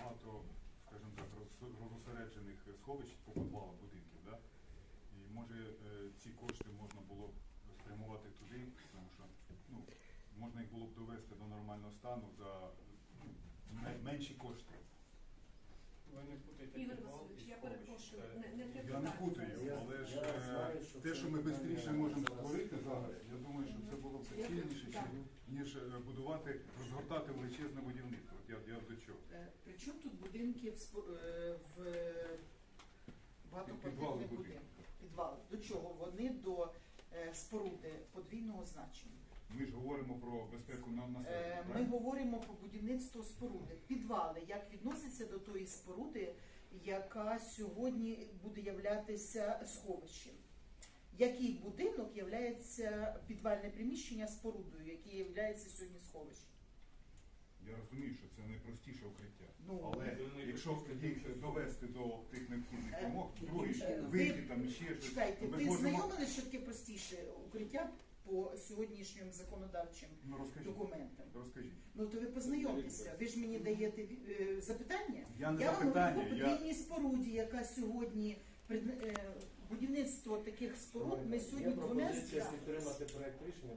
багато, скажімо так, розосереджених сховищ по підвалах будинків. Да? І може е, ці кошти можна було б спрямувати туди, тому що ну, можна їх було б довести до нормального стану за менші кошти. Ви не путайте Ігор підвал Васильович, і я сховище. перепрошую, не, не Я не путаю, але ж е, те, що ми швидше можемо створити зараз, я думаю, що це було б Я- цільніше, ніж е, будувати, розгортати величезне будівництво. От я, я до чого. Е, Причому тут будинки в, спо- е, в багатоквартирних будинків. будинках? Підвали. До чого? Вони до е, споруди подвійного значення. Ми ж говоримо про безпеку на Е, населення. Ми говоримо про будівництво споруди. Підвали, як відноситься до тої споруди, яка сьогодні буде являтися сховищем. Який будинок є підвальне приміщення спорудою, який є сьогодні сховищем? Я розумію, що це найпростіше укриття. Ну, Але якщо їх довести до тих необхідних Е, вимог, яким другий вийти там ще щось, Чекайте, ми ви можемо- знайомили, що таке простіше укриття по сьогоднішнім законодавчим Ну розкажіть. документам? Розкажіть. Ну то ви познайомтеся. Ви ж мені даєте е, запитання? Я не я вам запитання, говорю я- подвійній споруді, яка сьогодні пред- е, будівництво таких споруд. Ми сьогодні Є двома пропозиція справимося. підтримати проект рішення.